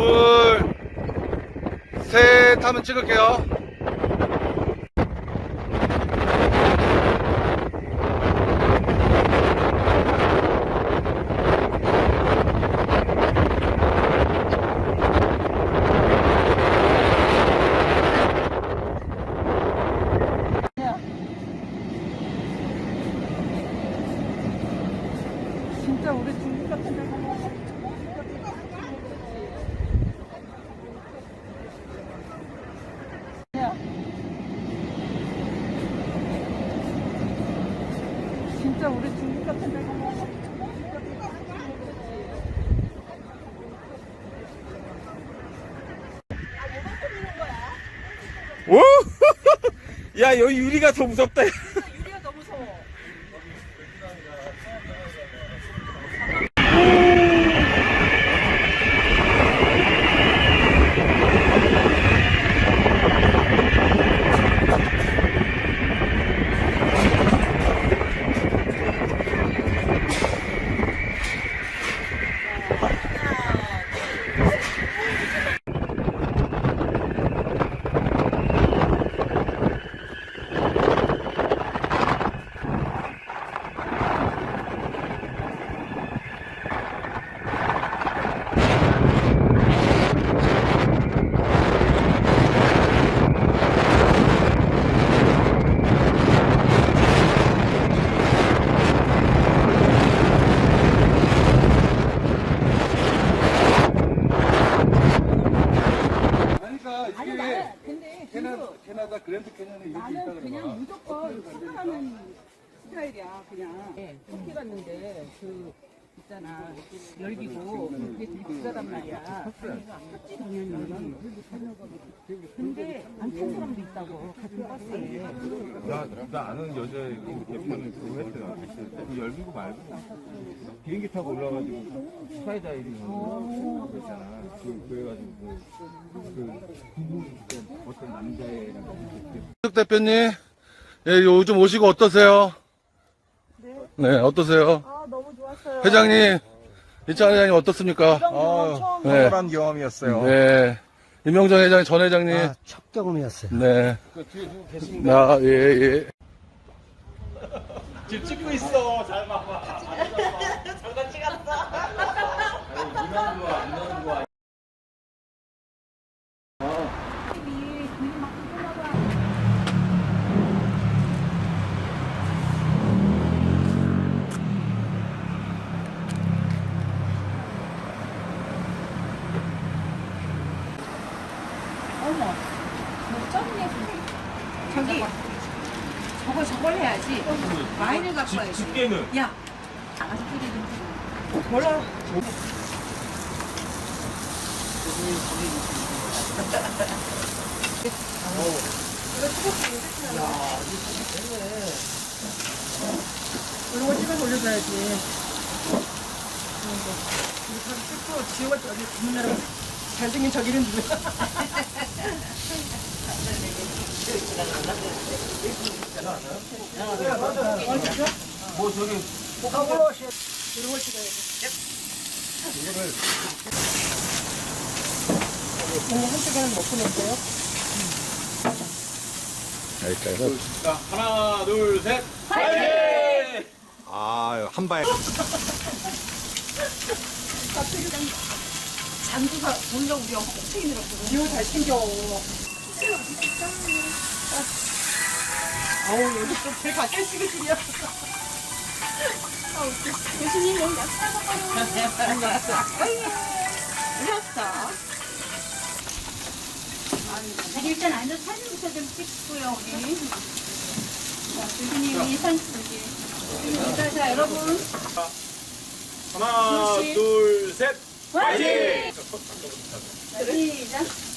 둘, 셋 하면 찍을게요. 진짜 우리 중국 같은 데 진짜 우리 중국 같은 데 가면 오! 야, 여기 유리가 더 무섭다. 그러니까 아니 나는 근데 캐나다, 캐나다 그랜드 캐년에 이렇게 있다 나는 그냥 무조건 투자하는 스타일이야 그냥. 네, 터키 갔는데 그 있잖아 열기고 그게 되게 비싸단 말이야 당연히 근데 안 탄 사람도 있다고 같은 버스에 나, 나 아는 여자 그 대표는 그거 했더라. 그 열기구 말고 비행기 타고 올라가지고 스카이다이빙 하는 거 있잖아. 그, 그래가지고 그, 그 부부 어떤 남자애랑 석 대표님, 예, 요즘 오시고 어떠세요? 네, 어떠세요? 아 좋았어요 회장님, 이창 회장님 어떻습니까? 처음 네, 한 경험이었어요. 네. 임명정 회장, 전 회장님. 아, 첫 경험이었어요. 네. 나, 예, 예. 어머 뭐 쩌네 저기 저거 해야지 와인을 갖고 와야지 집게는 야 나가서 끓이는 몰라 이런 거 찍어서 올려줘야지. 이거 다 찍고 지호가 우리나라 잘생긴 저기는 누구야? 뭐 저기 뭐 보냈어요? 여기까지. 자, 하나, 둘, 셋. 아, 한 발. 갑자기 잔두가 몰려 우리 엄마 땡이더라고. 지호 잘생겨. 아우 여기 또 배 가까이 찍으시냐? 교수님 여기 약사가 이랬어. 일단 앉아 사진부터 좀 찍고요, 우리. 자, 교수님이 사진 여기. 자, 자, 여러분. 하나, 둘, 셋. 화이팅! 시작.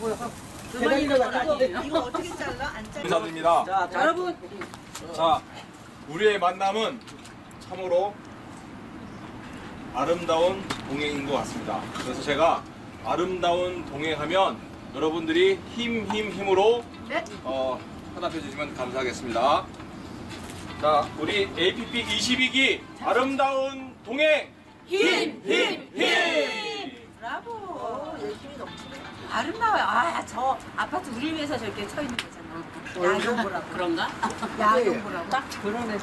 고. 인사드립니다. 여러분 자, 우리의 만남은 참으로 아름다운 동행인 것 같습니다. 그래서 제가 아름다운 동행하면 여러분들이 힘, 힘, 힘으로 어, 화답해 주시면 감사하겠습니다. 자, 우리 APP 22기 아름다운 동행 힘, 힘, 힘! 아름다워요. 아, 저 아파트 우리 위해서 저렇게 쳐 있는 거잖아. 야경 보라고. 그런가? 야경 보라고. 딱 그런 애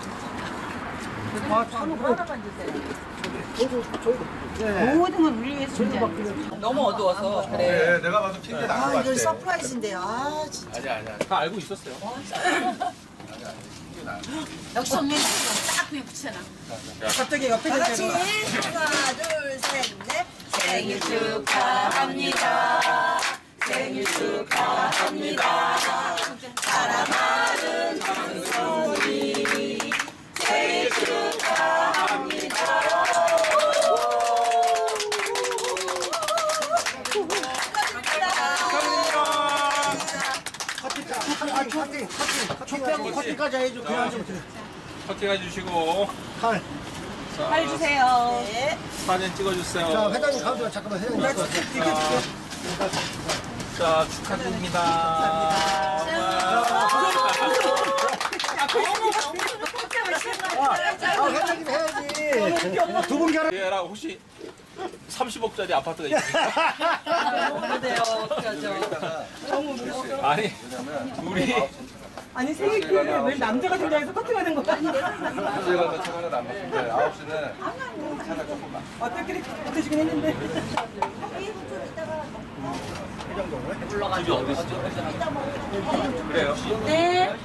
모든 건 우리 위해서 존재하는. 너무 어두워서 그래. 네, 내가 봐도 핑계 나는 것 같아. 서프라이즈인데요. 아, 진짜. 아니야, 아니야. 다 알고 있었어요. 역시 언니 딱 그냥 붙여놔. 갑자기 옆에 다 같이 하나, 둘, 셋, 넷. 생일 축하합니다. 아, 커팅, 커팅. 커팅하고 커팅까지 해줘. 그냥 좀. 커팅 해 주시고 팔 주세요. 네. 사진 찍어주세요. 자, 회장님 가운데 잠깐만 회장님. 자, 축하드립니다. 아, 회장님 해야지. 두분 결혼. 얘라 혹시 30억짜리 아파트가 있습니까? 어때요? 어떡하죠? 아니, 우리 아니 생일 기념일에 왜 남자가 등장해서 커팅하는 거야? 제가 더 차가 남았는데 9시는 차가 조금만. 어떻게 그렇게 주긴 했는데. 집이 어디 있어? 그래요? 네.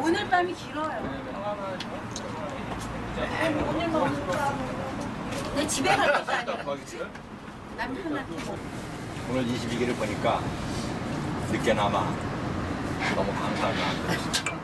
오늘 밤이 길어요. 내 집에 갈 것도 아니야. 거기 있어요? 남편한테. 오늘 22기를 보니까 늦게나마 너무 감사하다.